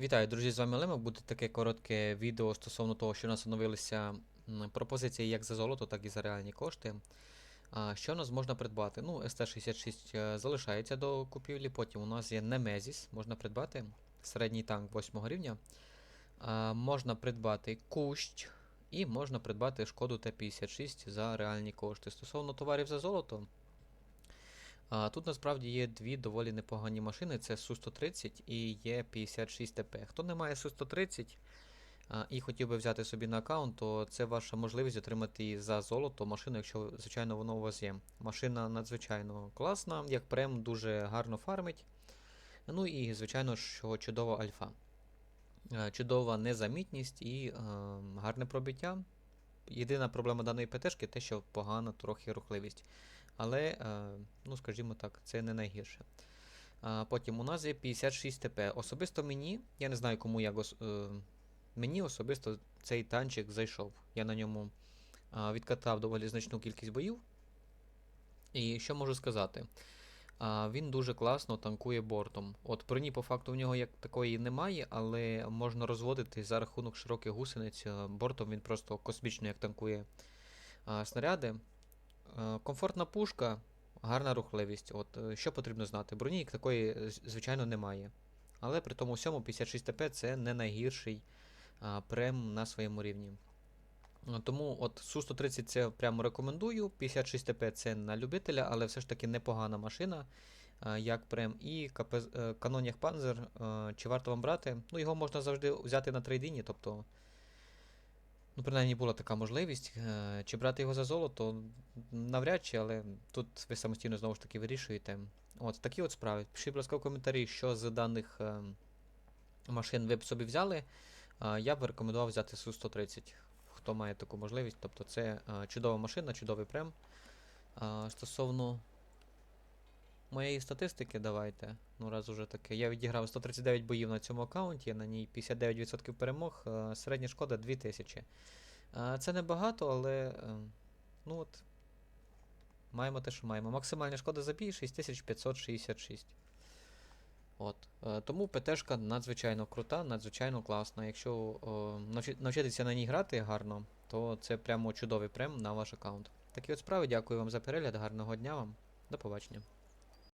Вітаю, друзі, з вами Лемок. Буде таке коротке відео стосовно того, що у нас оновилися пропозиції як за золото, так і за реальні кошти. Що у нас можна придбати? Ну, ST66 е, залишається до купівлі, потім у нас є Nemesis, можна придбати середній танк 8 рівня. Можна придбати кущ і можна придбати шкоду Т-56 за реальні кошти. Стосовно товарів за золото. А, тут насправді є дві доволі непогані машини: це Су-130 і є 56 ТП. Хто не має Су-130 а, і хотів би взяти собі на аккаунт, то це ваша можливість отримати за золото машину, якщо, звичайно, воно у вас є. Машина надзвичайно класна, як прем, дуже гарно фармить. Ну і, звичайно, що чудова альфа. Чудова незамітність і е, гарне пробиття. Єдина проблема даної ПТшки те, що погана трохи рухливість. Але, е, ну скажімо так, це не найгірше. Потім у нас є 56 ТП. Особисто мені, я не знаю кому як е, мені особисто цей танчик зайшов. Я на ньому відкатав доволі значну кількість боїв. І що можу сказати? А, він дуже класно танкує бортом. От броні по факту в нього як такої немає, але можна розводити за рахунок широких гусениць. е, Бортом він просто космічно як танкує а, снаряди. Е, Комфортна пушка, гарна рухливість. От, е, що потрібно знати? Броні як такої, звичайно, немає. Але при тому всьому 56 ТП це не найгірший а, прем на своєму рівні. Е, Тому от Су-130 це прямо рекомендую. 56 ТП це на любителя, але все ж таки непогана машина, як прем. І КП, е, Panzer, е, чи варто вам брати? Ну, його можна завжди взяти на трейдині, тобто. Ну, принаймні була така можливість. Е, Чи брати його за золото? Навряд чи, але тут ви самостійно знову ж таки вирішуєте. От такі от справи. Пишіть, будь ласка, в коментарі, що з даних е, машин ви б собі взяли. Е, Я б рекомендував взяти Су-130, хто має таку можливість. Тобто це е, чудова машина, чудовий прем. Е, Стосовно моєї статистики, давайте. Ну, раз уже таке. Я відіграв 139 боїв на цьому аккаунті, на ній 59% перемог, е, середня шкода 2000. Е, Це небагато, але. е, Ну от. Маємо те, що маємо. Максимальна шкода за бій 6566. От. Е, Тому ПТшка надзвичайно крута, надзвичайно класна. Якщо о, навчитися на ній грати гарно, то це прямо чудовий прем на ваш аккаунт. Такі от справи, дякую вам за перегляд, гарного дня вам. До побачення.